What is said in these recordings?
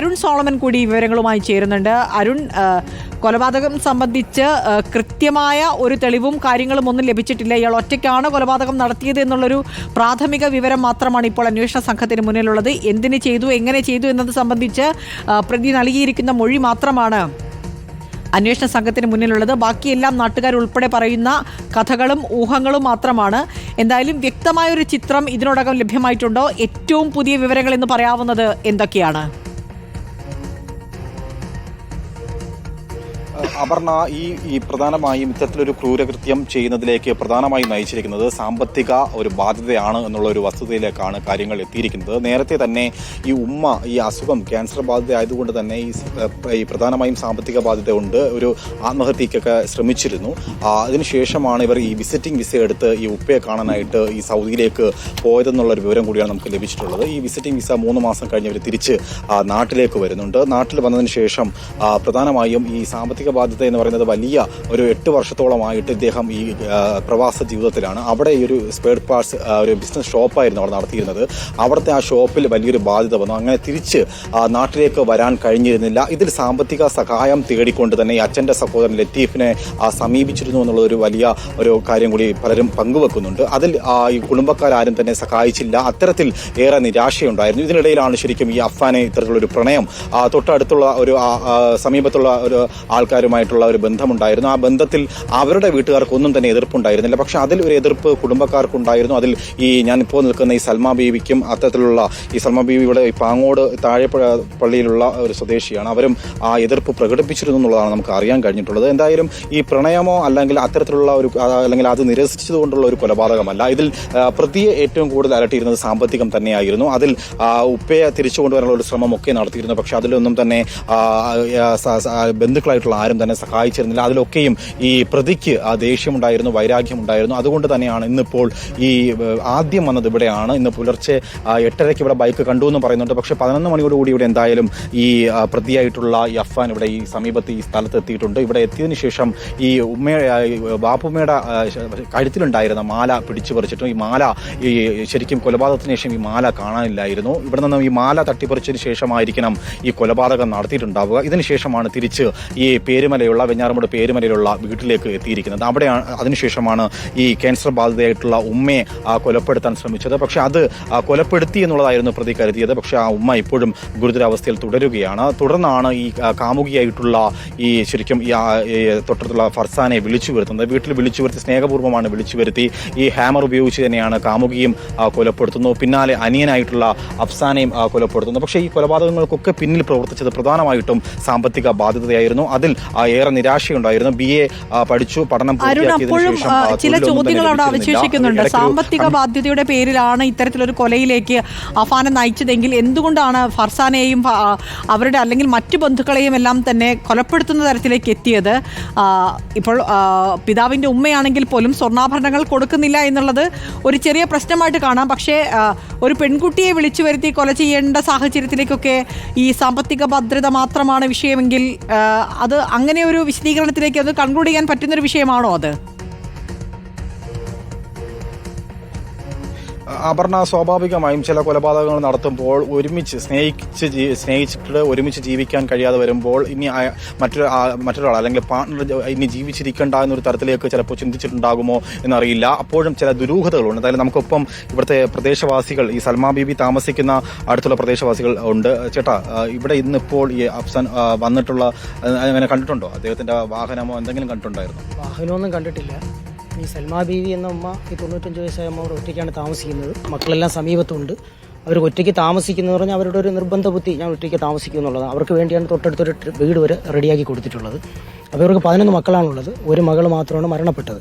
Arun Solomon കൂടി വിവരങ്ങളുമായി ചേരുന്നുണ്ട്. അരുൺ കൊലപാതകം സംബന്ധിച്ച് കൃത്യമായ ഒരു തെളിവും കാര്യങ്ങളും ഒന്നും ലഭിച്ചിട്ടില്ല. ഇയാൾ ഒറ്റയ്ക്കാണ് കൊലപാതകം നടത്തിയത് എന്നുള്ളൊരു പ്രാഥമിക വിവരം മാത്രമാണ് ഇപ്പോൾ അന്വേഷണ സംഘത്തിന് മുന്നിലുള്ളത്. എന്തിന് ചെയ്തു എങ്ങനെ ചെയ്തു എന്നത് സംബന്ധിച്ച് പ്രതി നൽകിയിരിക്കുന്ന മൊഴി മാത്രമാണ് അന്വേഷണ സംഘത്തിന് മുന്നിലുള്ളത്. ബാക്കിയെല്ലാം നാട്ടുകാരുൾപ്പെടെ പറയുന്ന കഥകളും ഊഹങ്ങളും മാത്രമാണ്. എന്തായാലും വ്യക്തമായൊരു ചിത്രം ഇതിനോടകം ലഭ്യമായിട്ടുണ്ടോ? ഏറ്റവും പുതിയ വിവരങ്ങൾ എന്ന് പറയാവുന്നത് എന്തൊക്കെയാണ്? അപർണ ഈ ഈ പ്രധാനമായും ഇത്തരത്തിലൊരു ക്രൂരകൃത്യം ചെയ്യുന്നതിലേക്ക് പ്രധാനമായും നയിച്ചിരിക്കുന്നത് സാമ്പത്തിക ഒരു ബാധ്യതയാണ് എന്നുള്ള ഒരു വസ്തുതയിലേക്കാണ് കാര്യങ്ങൾ എത്തിയിരിക്കുന്നത്. നേരത്തെ തന്നെ ഈ ഉമ്മ ഈ അസുഖം ക്യാൻസർ ബാധിത ആയതുകൊണ്ട് തന്നെ ഈ പ്രധാനമായും സാമ്പത്തിക ബാധ്യത ഉണ്ട്. ഒരു ആത്മഹത്യക്കൊക്കെ ശ്രമിച്ചിരുന്നു. അതിനുശേഷമാണ് ഇവർ ഈ വിസിറ്റിംഗ് വിസ എടുത്ത് ഈ ഉപ്പയെ കാണാനായിട്ട് ഈ സൗദിയിലേക്ക് പോയതെന്നുള്ള ഒരു വിവരം കൂടിയാണ് നമുക്ക് ലഭിച്ചിട്ടുള്ളത്. ഈ വിസിറ്റിംഗ് വിസ മൂന്ന് മാസം കഴിഞ്ഞ് ഇവർ തിരിച്ച് നാട്ടിലേക്ക് വരുന്നുണ്ട്. നാട്ടിൽ വന്നതിന് ശേഷം പ്രധാനമായും ഈ സാമ്പത്തിക ബാധ്യത എന്ന് പറയുന്നത് വലിയ ഒരു എട്ട് വർഷത്തോളമായിട്ട് ഇദ്ദേഹം ഈ പ്രവാസ ജീവിതത്തിലാണ്. അവിടെ ഈ ഒരു സ്പെയർ പാർട്സ് ഒരു ബിസിനസ് ഷോപ്പായിരുന്നു അവിടെ നടത്തിയിരുന്നത്. അവിടുത്തെ ആ ഷോപ്പിൽ വലിയൊരു ബാധ്യത വന്നു. അങ്ങനെ തിരിച്ച് നാട്ടിലേക്ക് വരാൻ കഴിഞ്ഞിരുന്നില്ല. ഇതിൽ സാമ്പത്തിക സഹായം തേടിക്കൊണ്ട് തന്നെ ഈ അച്ഛന്റെ സഹോദരൻ ലത്തീഫിനെ സമീപിച്ചിരുന്നു എന്നുള്ള ഒരു വലിയ ഒരു കാര്യം കൂടി പലരും പങ്കുവെക്കുന്നുണ്ട്. അതിൽ ഈ കുടുംബക്കാരും തന്നെ സഹായിച്ചില്ല. അത്തരത്തിൽ ഏറെ നിരാശയുണ്ടായിരുന്നു. ഇതിനിടയിലാണ് ശരിക്കും ഈ അഫ്ഫാനെ ഇത്തരത്തിലുള്ള ഒരു പ്രണയം തൊട്ടടുത്തുള്ള ഒരു സമീപത്തുള്ള ഒരു ആൾക്കാരുമായിട്ടുള്ള ഒരു ബന്ധമുണ്ടായിരുന്നു. ആ ബന്ധത്തിൽ അവരുടെ വീട്ടുകാർക്ക് ഒന്നും തന്നെ എതിർപ്പുണ്ടായിരുന്നില്ല. പക്ഷെ അതിൽ ഒരു എതിർപ്പ് കുടുംബക്കാർക്കുണ്ടായിരുന്നു. അതിൽ ഈ ഞാനിപ്പോൾ നിൽക്കുന്ന ഈ സൽമാ ബീവിക്കും അത്തരത്തിലുള്ള ഈ സൽമാ ബീവിയുടെ ഇവിടെ പാങ്ങോട് താഴെപ്പുഴ പള്ളിയിലുള്ള ഒരു സ്വദേശിയാണ്. അവരും ആ എതിർപ്പ് പ്രകടിപ്പിച്ചിരുന്നു എന്നുള്ളതാണ് നമുക്ക് അറിയാൻ കഴിഞ്ഞിട്ടുള്ളത്. എന്തായാലും ഈ പ്രണയമോ അല്ലെങ്കിൽ അത്തരത്തിലുള്ള ഒരു അല്ലെങ്കിൽ അത് നിരസിച്ചതുകൊണ്ടുള്ള ഒരു കൊലപാതകമല്ല. ഇതിൽ പ്രതിയെ ഏറ്റവും കൂടുതൽ അലട്ടിയിരുന്നത് സാമ്പത്തികം തന്നെയായിരുന്നു. അതിൽ ഉപ്പയെ തിരിച്ചുകൊണ്ടുവരാനുള്ള ഒരു ശ്രമമൊക്കെ നടത്തിയിരുന്നു. പക്ഷെ അതിലൊന്നും തന്നെ ബന്ധുക്കളായിട്ടുള്ള ആരും തന്നെ സഹായിച്ചിരുന്നില്ല. അതിലൊക്കെയും ഈ പ്രതിക്ക് ആ ദേഷ്യമുണ്ടായിരുന്നു വൈരാഗ്യമുണ്ടായിരുന്നു. അതുകൊണ്ട് തന്നെയാണ് ഇന്നിപ്പോൾ ഈ ആദ്യം വന്നത് ഇവിടെയാണ്. ഇന്ന് പുലർച്ചെ എട്ടരയ്ക്ക് ഇവിടെ ബൈക്ക് കണ്ടു എന്ന് പറയുന്നുണ്ട്. പക്ഷേ പതിനൊന്ന് മണിയോടുകൂടി ഇവിടെ എന്തായാലും ഈ പ്രതിയായിട്ടുള്ള ഈ അഫ്വാൻ ഇവിടെ ഈ സമീപത്ത് ഈ സ്ഥലത്ത് എത്തിയിട്ടുണ്ട്. ഇവിടെ എത്തിയതിനു ശേഷം ഈ ഉമ്മ ബാപ്പുമ്മയുടെ കഴുത്തിലുണ്ടായിരുന്ന മാല പിടിച്ചു പറിച്ചിട്ടും ഈ മാല ഈ ശരിക്കും കൊലപാതകത്തിന് ശേഷം ഈ മാല കാണാനില്ലായിരുന്നു. ഇവിടെ നിന്നും ഈ മാല തട്ടിപ്പറിച്ചതിന് ശേഷമായിരിക്കണം ഈ കൊലപാതകം നടത്തിയിട്ടുണ്ടാവുക. ഇതിനുശേഷമാണ് തിരിച്ച് ഈ പേരുമലയുള്ള വെഞ്ഞാറമൂട് പേരുമലയിലുള്ള വീട്ടിലേക്ക് എത്തിയിരിക്കുന്നത്. അവിടെയാണ് അതിനുശേഷമാണ് ഈ ക്യാൻസർ ബാധിതയായിട്ടുള്ള ഉമ്മയെ കൊലപ്പെടുത്താൻ ശ്രമിച്ചത്. പക്ഷെ അത് കൊലപ്പെടുത്തി എന്നുള്ളതായിരുന്നു പ്രതി കരുതിയത്. പക്ഷെ ആ ഉമ്മ ഇപ്പോഴും ഗുരുതരാവസ്ഥയിൽ തുടരുകയാണ്. തുടർന്നാണ് ഈ കാമുകിയായിട്ടുള്ള ഈ ശരിക്കും ഈ തൊട്ടടുത്തുള്ള ഫർസാനെ വിളിച്ചു വരുത്തുന്നത്. വീട്ടിൽ വിളിച്ചു വരുത്തി സ്നേഹപൂർവമാണ് വിളിച്ചു വരുത്തി ഈ ഹാമർ ഉപയോഗിച്ച് തന്നെയാണ് കാമുകിയും കൊലപ്പെടുത്തുന്നു. പിന്നാലെ അനിയനായിട്ടുള്ള അഫ്സാനെയും കൊലപ്പെടുത്തുന്നു. പക്ഷേ ഈ കൊലപാതകങ്ങൾക്കൊക്കെ പിന്നിൽ പ്രവർത്തിച്ചത് പ്രധാനമായിട്ടും സാമ്പത്തിക ബാധ്യതയായിരുന്നു. അതിൽ ഏറെ നിരാശയുണ്ടായിരുന്നു. ബി എ പഠിച്ചു പഠനം അപ്പോഴും ചില ചോദ്യങ്ങൾ അവിടെ അവശേഷിക്കുന്നുണ്ട്. സാമ്പത്തിക ബാധ്യതയുടെ പേരിലാണ് ഇത്തരത്തിലൊരു കൊലയിലേക്ക് അഫാനെ നയിച്ചതെങ്കിൽ എന്തുകൊണ്ടാണ് ഫർസാനെയും അവരുടെ അല്ലെങ്കിൽ മറ്റു ബന്ധുക്കളെയും എല്ലാം തന്നെ കൊലപ്പെടുത്തുന്ന തരത്തിലേക്ക് എത്തിയത്? ഇപ്പോൾ പിതാവിന്റെ പിതാവിന്റെ ഉമ്മയാണെങ്കിൽ പോലും സ്വർണാഭരണങ്ങൾ കൊടുക്കുന്നില്ല എന്നുള്ളത് ഒരു ചെറിയ പ്രശ്നമായിട്ട് കാണാം. പക്ഷേ ഒരു പെൺകുട്ടിയെ വിളിച്ചു വരുത്തി കൊല ചെയ്യേണ്ട സാഹചര്യത്തിലേക്കൊക്കെ ഈ സാമ്പത്തിക ഭദ്രത മാത്രമാണ് വിഷയമെങ്കിൽ അത് അങ്ങനെ ഒരു വിശദീകരണത്തിലേക്ക് അത് കൺക്ലൂഡ് ചെയ്യാൻ പറ്റുന്ന ഒരു വിഷയമാണോ അത്? അപർണ സ്വാഭാവികമായും ചില കൊലപാതകങ്ങൾ നടത്തുമ്പോൾ ഒരുമിച്ച് സ്നേഹിച്ച് സ്നേഹിച്ചിട്ട് ഒരുമിച്ച് ജീവിക്കാൻ കഴിയാതെ വരുമ്പോൾ ഇനി മറ്റൊരു മറ്റൊരാൾ അല്ലെങ്കിൽ പാർട്ണർ ഇനി ജീവിച്ചിരിക്കേണ്ട എന്നൊരു തരത്തിലേക്ക് ചിലപ്പോൾ ചിന്തിച്ചിട്ടുണ്ടാകുമോ എന്നറിയില്ല. അപ്പോഴും ചില ദുരൂഹതകളുണ്ട്. അതായത് നമുക്കൊപ്പം ഇവിടുത്തെ പ്രദേശവാസികൾ ഈ സൽമാ ബീബി താമസിക്കുന്ന അടുത്തുള്ള പ്രദേശവാസികൾ ഉണ്ട്. ചേട്ടാ ഇവിടെ ഇന്നിപ്പോൾ ഈ അഫ്സാൻ വന്നിട്ടുള്ള അങ്ങനെ കണ്ടിട്ടുണ്ടോ? അദ്ദേഹത്തിന്റെ വാഹനമോ എന്തെങ്കിലും കണ്ടിട്ടുണ്ടായിരുന്നു? വാഹനമൊന്നും കണ്ടിട്ടില്ല. ഈ സൽമാ ബീവി എന്ന ഉമ്മ ഈ തൊണ്ണൂറ്റഞ്ച് വയസ്സായ അമ്മ അവിടെ ഒറ്റയ്ക്കാണ് താമസിക്കുന്നത്. മക്കളെല്ലാം സമീപത്തുണ്ട്. അവർ ഒറ്റയ്ക്ക് താമസിക്കുന്നത് പറഞ്ഞാൽ അവരുടെ ഒരു നിർബന്ധ ബുദ്ധി ഞാൻ ഒറ്റയ്ക്ക് താമസിക്കും എന്നുള്ളതാണ് അവർക്ക് വേണ്ടിയാണ് തൊട്ടടുത്തൊരു വീട് വരെ റെഡിയാക്കി കൊടുത്തിട്ടുള്ളത്. അപ്പോൾ ഇവർക്ക് പതിനൊന്ന് മക്കളാണുള്ളത്. ഒരു മകൾ മാത്രമാണ് മരണപ്പെട്ടത്.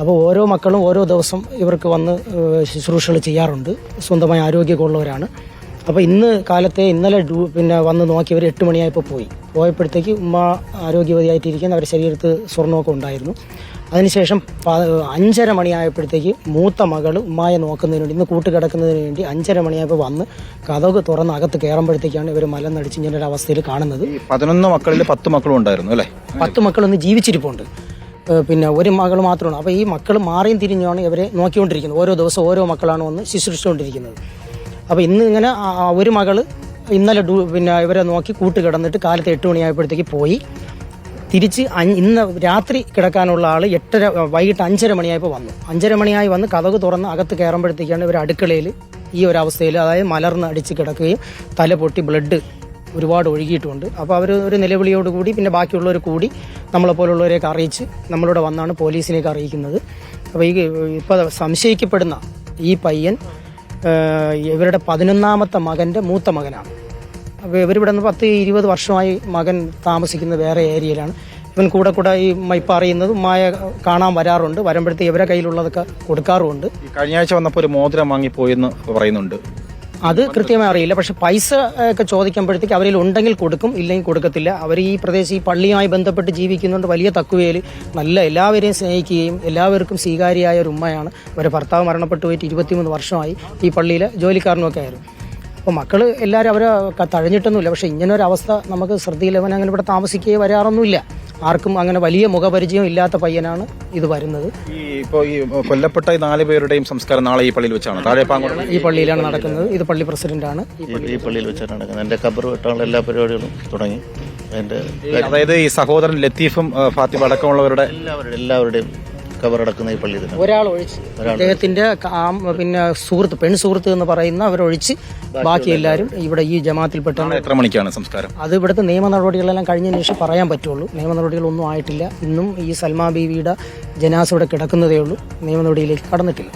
അപ്പോൾ ഓരോ മക്കളും ഓരോ ദിവസം ഇവർക്ക് വന്ന് ശുശ്രൂഷകൾ ചെയ്യാറുണ്ട്. സ്വന്തമായ ആരോഗ്യമുള്ളവരാണ്. അപ്പോൾ ഇന്ന് കാലത്തെ ഇന്നലെ പിന്നെ വന്ന് നോക്കിയവർ എട്ട് മണിയായപ്പോൾ പോയി. പോയപ്പോഴത്തേക്ക് ഉമ്മ ആരോഗ്യവതിയായിട്ടിരിക്കുന്ന അവരുടെ ശരീരത്ത് സ്വർണമൊക്കെ ഉണ്ടായിരുന്നു. അതിനുശേഷം അഞ്ചര മണിയായപ്പോഴത്തേക്ക് മൂത്ത മകൾ ഉമ്മായെ നോക്കുന്നതിന് വേണ്ടി ഇന്ന് കൂട്ടുകിടക്കുന്നതിന് വേണ്ടി അഞ്ചര മണിയായപ്പോൾ വന്ന് കഥക് തുറന്ന് അകത്ത് കയറുമ്പോഴത്തേക്കാണ് ഇവർ മലന്നടിച്ച് ഇങ്ങനെ ഒരു അവസ്ഥയിൽ കാണുന്നത്. പതിനൊന്ന് മക്കളിൽ പത്ത് മക്കളും ഉണ്ടായിരുന്നു അല്ലേ? പത്ത് മക്കളൊന്ന് ജീവിച്ചിരിപ്പുണ്ട്. പിന്നെ ഒരു മകൾ മാത്രമാണ്. അപ്പോൾ ഈ മക്കൾ മാറിയും തിരിഞ്ഞാണ് ഇവരെ നോക്കിക്കൊണ്ടിരിക്കുന്നത്. ഓരോ ദിവസം ഓരോ മക്കളാണ് വന്ന് ശുശ്രൂഷിച്ചുകൊണ്ടിരിക്കുന്നത്. അപ്പോൾ ഇന്ന് ഇങ്ങനെ ഒരു മകൾ ഇന്നലെ പിന്നെ ഇവരെ നോക്കി കൂട്ട് കിടന്നിട്ട് കാലത്ത് എട്ട് മണിയായപ്പോഴത്തേക്ക് പോയി. തിരിച്ച് ഇന്ന് രാത്രി കിടക്കാനുള്ള ആൾ എട്ടര വൈകിട്ട് അഞ്ചര മണിയായപ്പോൾ വന്നു. അഞ്ചര മണിയായി വന്ന് കഥക് തുറന്ന് അകത്ത് കയറുമ്പോഴത്തേക്കാണ് ഇവർ അടുക്കളയിൽ ഈ ഒരു അവസ്ഥയിൽ അതായത് മലർന്ന് അടിച്ച് കിടക്കുകയും തല പൊട്ടി ബ്ലഡ് ഒരുപാട് ഒഴുകിയിട്ടുണ്ട്. അപ്പോൾ അവർ ഒരു നിലവിളിയോട് കൂടി പിന്നെ ബാക്കിയുള്ളവർ കൂടി നമ്മളെ പോലുള്ളവരെയൊക്കെ അറിയിച്ച് നമ്മളിവിടെ വന്നാണ് പോലീസിനെയൊക്കെ അറിയിക്കുന്നത്. അപ്പോൾ ഈ ഇപ്പോൾ സംശയിക്കപ്പെടുന്ന ഈ പയ്യൻ ഇവരുടെ പതിനൊന്നാമത്തെ മകന്റെ മൂത്ത മകനാണ്. അപ്പോൾ ഇവരിവിടെ നിന്ന് പത്ത് ഇരുപത് വർഷമായി മകൻ താമസിക്കുന്ന വേറെ ഏരിയയിലാണ്. ഇവൻ കൂടെ കൂടെ ഈ മൈപ്പ് അറിയുന്നത് മായ കാണാൻ വരാറുണ്ട്. വരുമ്പോഴത്തേക്ക് ഇവരെ കയ്യിലുള്ളതൊക്കെ കൊടുക്കാറുമുണ്ട്. കഴിഞ്ഞ ആഴ്ച വന്നപ്പോൾ ഒരു മോതിരം വാങ്ങിപ്പോയെന്ന് പറയുന്നുണ്ട്. അത് കൃത്യമായി അറിയില്ല. പക്ഷെ പൈസ ഒക്കെ ചോദിക്കുമ്പോഴത്തേക്ക് അവരിൽ ഉണ്ടെങ്കിൽ കൊടുക്കും ഇല്ലെങ്കിൽ കൊടുക്കത്തില്ല. അവർ ഈ പ്രദേശം ഈ പള്ളിയുമായി ബന്ധപ്പെട്ട് ജീവിക്കുന്നുണ്ട്. വലിയ തക്കുവയിൽ നല്ല എല്ലാവരെയും സ്നേഹിക്കുകയും എല്ലാവർക്കും സ്വീകാര്യമായ ഒരു ഉമ്മയാണ്. അവരെ ഭർത്താവ് മരണപ്പെട്ടു പോയിട്ട് ഇരുപത്തിമൂന്ന് വർഷമായി ഈ പള്ളിയിലെ ജോലിക്കാരനൊക്കെ ആയിരുന്നു. അപ്പോൾ മക്കൾ എല്ലാവരും അവരെ തഴഞ്ഞിട്ടൊന്നുമില്ല. പക്ഷേ ഇങ്ങനെ ഒരു അവസ്ഥ നമുക്ക് ശ്രദ്ധയിൽ അവൻ അങ്ങനെ ഇവിടെ താമസിക്കുകയോ വരാറൊന്നുമില്ല. ആർക്കും അങ്ങനെ വലിയ മുഖപരിചയം ഇല്ലാത്ത പയ്യനാണ് ഇത് വരുന്നത്. ഈ ഇപ്പോൾ ഈ കൊല്ലപ്പെട്ട ഈ നാല് പേരുടെയും സംസ്കാരം നാളെ ഈ പള്ളിയിൽ വെച്ചാണ്? താഴെപ്പാങ്ങോട് ഈ പള്ളിയിലാണ് നടക്കുന്നത്. ഇത് പള്ളി പ്രസിഡന്റാണ്. ഈ പള്ളിയിൽ വെച്ചാണ് നടക്കുന്നത്. എന്റെ കബർ വെട്ടാനുള്ള എല്ലാ പരിപാടികളും തുടങ്ങി. അതിന്റെ അതായത് ഈ സഹോദരൻ ലത്തീഫും ഫാത്തിമ അടക്കമുള്ളവരുടെ എല്ലാവരുടെയും എല്ലാവരുടെയും കബർ അടക്കുന്ന ഈ പള്ളിയിൽ തന്നെ. ഒരാൾ ഒഴിച്ച്. അദ്ദേഹത്തിന്റെ പിന്നെ സുഹൃത്ത് പെൺ സുഹൃത്ത് എന്ന് പറയുന്ന അവരൊഴിച്ച് ബാക്കി എല്ലാവരും ഇവിടെ ഈ ജമാത്തിൽപ്പെട്ട നാളെ എത്ര മണിക്കാണ് സംസ്കാരം? അത് ഇവിടുത്തെ നിയമ നടപടികളെല്ലാം കഴിഞ്ഞതിന് ശേഷം പറയാൻ പറ്റുള്ളൂ. നിയമ നടപടികളൊന്നും ആയിട്ടില്ല. ഇന്നും ഈ സൽമാ ബീവിയുടെ ജനാസ ഇവിടെ കിടക്കുന്നതേ ഉള്ളൂ. നിയമ നടപടിയിലേക്ക് കടന്നിട്ടില്ല.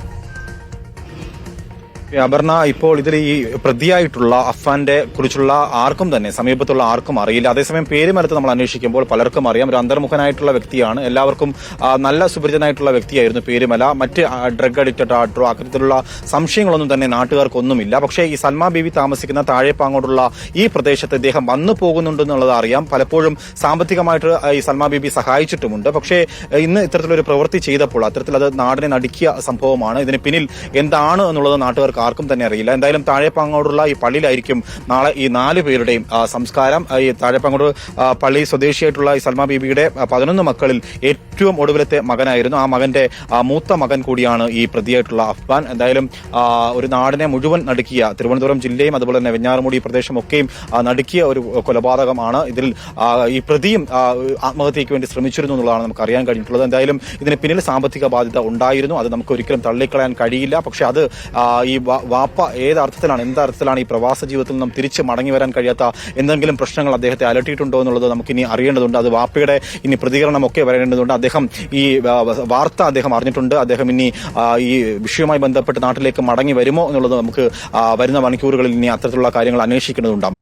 അപർണ ഇപ്പോൾ ഇതിൽ ഈ പ്രതിയായിട്ടുള്ള അഫാന്റെ കുറിച്ചുള്ള ആർക്കും തന്നെ സമീപത്തുള്ള ആർക്കും അറിയില്ല. അതേസമയം പേര് മരത്ത് നമ്മൾ അന്വേഷിക്കുമ്പോൾ പലർക്കും അറിയാം. ഒരു അന്തർമുഖനായിട്ടുള്ള വ്യക്തിയാണ്. എല്ലാവർക്കും നല്ല സുപരിചിതനായിട്ടുള്ള വ്യക്തിയായിരുന്നു പേരുമല. മറ്റ് ഡ്രഗ് അഡിക്റ്റഡ് ആട്ടോ അത്തരത്തിലുള്ള സംശയങ്ങളൊന്നും തന്നെ നാട്ടുകാർക്കൊന്നുമില്ല. പക്ഷേ ഈ സൽമാ ബീവി താമസിക്കുന്ന താഴെപ്പാങ്ങോട്ടുള്ള ഈ പ്രദേശത്ത് ഇദ്ദേഹം വന്നു പോകുന്നുണ്ടെന്നുള്ളത് അറിയാം. പലപ്പോഴും സാമ്പത്തികമായിട്ട് ഈ സൽമാ ബീബി സഹായിച്ചിട്ടുമുണ്ട്. പക്ഷേ ഇന്ന് ഇത്തരത്തിലൊരു പ്രവൃത്തി ചെയ്തപ്പോൾ അത്തരത്തിൽ അത് നാടിനെ നടുക്കിയ സംഭവമാണ്. ഇതിന് പിന്നിൽ എന്താണ് എന്നുള്ളത് നാട്ടുകാർക്ക് ആർക്കും തന്നെ അറിയില്ല. എന്തായാലും താഴെപ്പാങ്ങോടുള്ള ഈ പള്ളിയിലായിരിക്കും നാളെ ഈ നാല് പേരുടെയും സംസ്കാരം. ഈ താഴെപ്പാങ്ങോട് പള്ളി സ്വദേശിയായിട്ടുള്ള ഈ സൽമാ ബീബിയുടെ പതിനൊന്ന് മക്കളിൽ ഏറ്റവും ഒടുവിലത്തെ മകനായിരുന്നു. ആ മകന്റെ മൂത്ത മകൻ കൂടിയാണ് ഈ പ്രതിയായിട്ടുള്ള അഫ്ഗാൻ. എന്തായാലും ഒരു നാടിനെ മുഴുവൻ നടുക്കിയ തിരുവനന്തപുരം ജില്ലയും അതുപോലെ തന്നെ വെഞ്ഞാറമൂടി പ്രദേശമൊക്കെയും നടുക്കിയ ഒരു കൊലപാതകമാണ് ഇതിൽ ഈ പ്രതിയും ആത്മഹത്യയ്ക്ക് വേണ്ടി ശ്രമിച്ചിരുന്നു എന്നുള്ളതാണ് നമുക്ക് അറിയാൻ കഴിഞ്ഞിട്ടുള്ളത്. എന്തായാലും ഇതിന് പിന്നിൽ സാമ്പത്തിക ബാധ്യത ഉണ്ടായിരുന്നു. അത് നമുക്ക് ഒരിക്കലും തള്ളിക്കളയാൻ കഴിയില്ല. പക്ഷെ അത് ഈ വാപ്പ ഏത് അർത്ഥത്തിലാണ് എന്ത് അർത്ഥത്തിലാണ് ഈ പ്രവാസ ജീവിതത്തിൽ നിന്നും തിരിച്ച് മടങ്ങി വരാൻ കഴിയാത്ത എന്തെങ്കിലും പ്രശ്നങ്ങൾ അദ്ദേഹത്തെ അലട്ടിയിട്ടുണ്ടോ എന്നുള്ളത് നമുക്ക് ഇനി അറിയേണ്ടതുണ്ട്. അത് വാപ്പയുടെ ഇനി പ്രതികരണമൊക്കെ വരേണ്ടതുണ്ട്. അദ്ദേഹം ഈ വാർത്ത അദ്ദേഹം അറിഞ്ഞിട്ടുണ്ട്. അദ്ദേഹം ഇനി ഈ വിഷയവുമായി ബന്ധപ്പെട്ട് നാട്ടിലേക്ക് മടങ്ങി വരുമോ എന്നുള്ളത് നമുക്ക് വരുന്ന മണിക്കൂറുകളിൽ ഇനി അത്തരത്തിലുള്ള കാര്യങ്ങൾ അന്വേഷിക്കേണ്ടതുണ്ട്